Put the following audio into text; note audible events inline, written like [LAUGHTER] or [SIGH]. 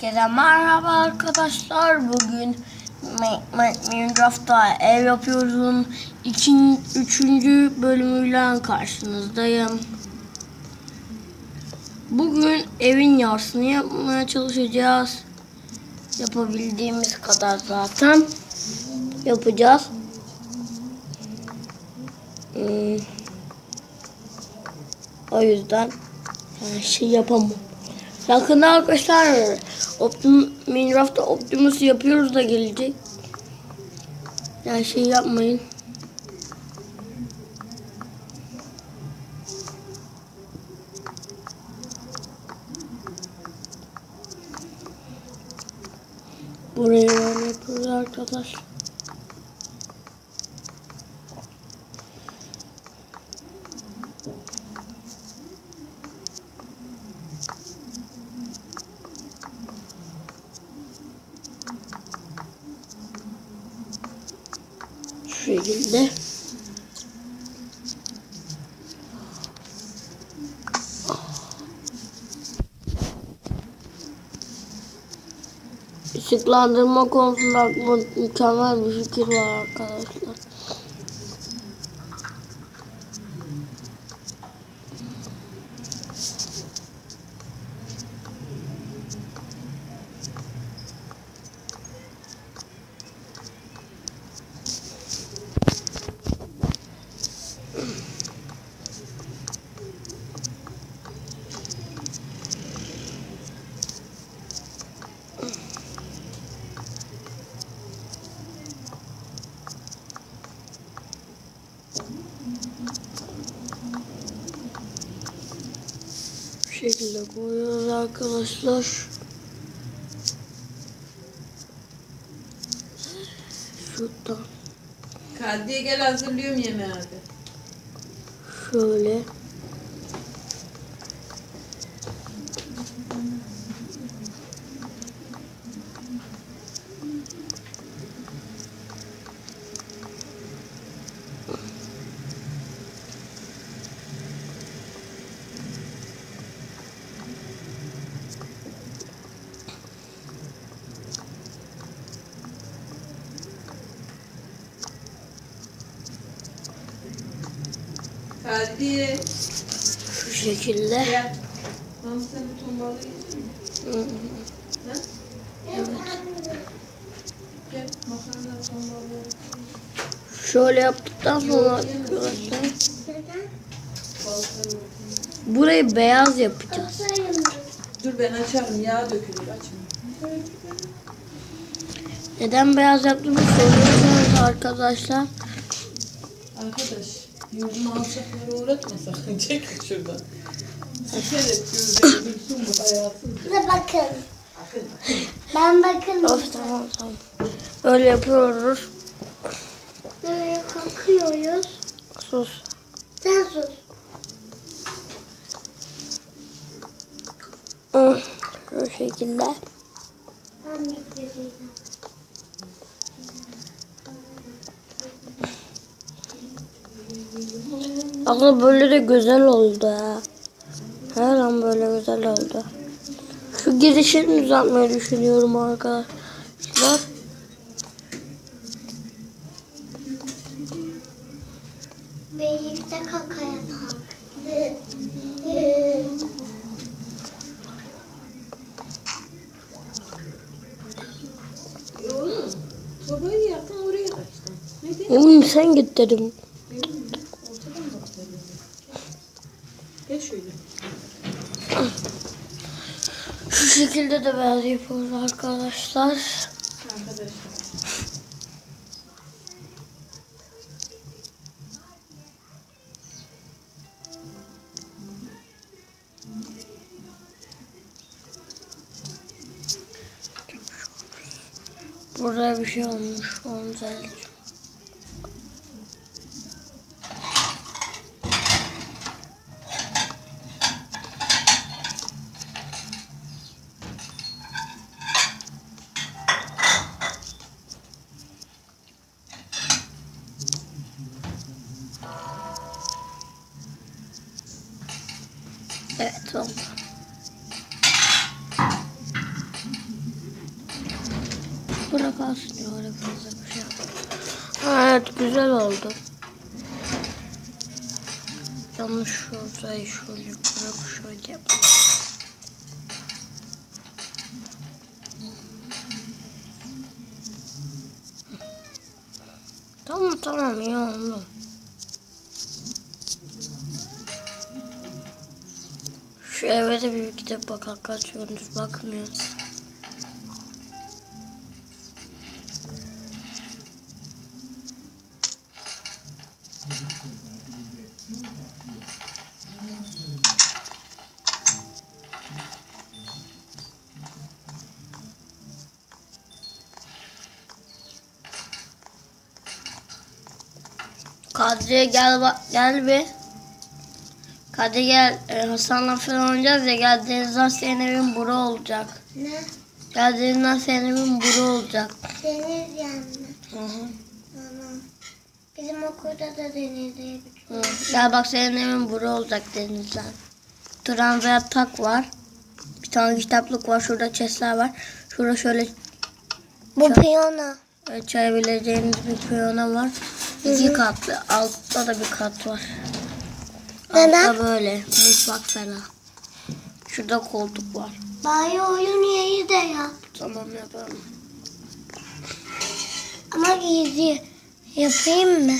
Herkese merhaba arkadaşlar. Bugün Mi- Mi- Minecraft'ta ev yapıyoruz'un ikinci, üçüncü bölümüyle karşınızdayım. Bugün evin yarısını yapmaya çalışacağız. Yapabildiğimiz kadar zaten yapacağız. Hmm. O yüzden her şey yapamam. Yakında arkadaşlar Optim, Minecraft'ta Optimus yapıyoruz da gelecek. Yani şey yapmayın. Burayı böyle yapıyoruz arkadaşlar. Şekilde. Işıklandırma konusunda mükemmel bir fikir var arkadaşlar. Bu şekilde koyuyoruz arkadaşlar. Şuradan Kadriye gel hazırlıyorum yemeği hadi. şöyle. Kadriye Şu şekilde. gel. Mama sen bu ton balığı yedin mi? Hı hı. Ha? Gel makarna ton balığı. Şöyle yaptıktan sonra arkadaşlar burayı beyaz yapacağız. Dur ben açarım yağ dökülür açma. Neden beyaz yaptığımı soruyorsanız arkadaşlar Arkadaş yurdun alçakları uğratma sakın [LAUGHS] çek şuradan. Sikerek gözleri dursun bu hayatın. Size bakın. Ben bakın. of tamam tamam. Böyle yapıyoruz. Böyle kalkıyoruz. Sus. Sen sus. Şu şekilde. Ben de Aslında böyle de güzel oldu ha. Her an böyle güzel oldu. Şu girişini düzeltmeyi düşünüyorum arkadaşlar. Birlikte de? Oğlum sen git dedim. Ortadan bak dedim. Gel şöyle. Şu şekilde de beyaz yapıyoruz arkadaşlar. Arkadaşlar. Burada bir şey olmuş. Onu düzelteceğim. Evet oldu. Bura kalsın ya fazla bir şey Evet güzel oldu. Yanlış şurayı şöyle bırak şöyle. Tamam tamam iyi oldu. Şu eve de bir gidip bakalım kaç gündür bakmıyoruz. Kadriye gel bak gel bir. Kadriye gel e, Hasan'la falan oynayacağız ya gel Denizden senin evin bura olacak. Ne? Gel Denizden senin evin bura olacak. Deniz yanına. Hı hı. Tamam. Bizim okulda da deniz diye bir Hı. Gel bak senin evin bura olacak Denizden. Turan ve yatak var. Bir tane kitaplık var. Şurada chestler var. Şurada şöyle Bu piyano. e, çayabileceğiniz bir piyano var. İki katlı. Altta da bir kat var. Neden? Altta böyle. Mutfak falan. Şurada koltuk var. Bari oyun yeri de yap. Tamam yapalım. Ama gizli yapayım mı?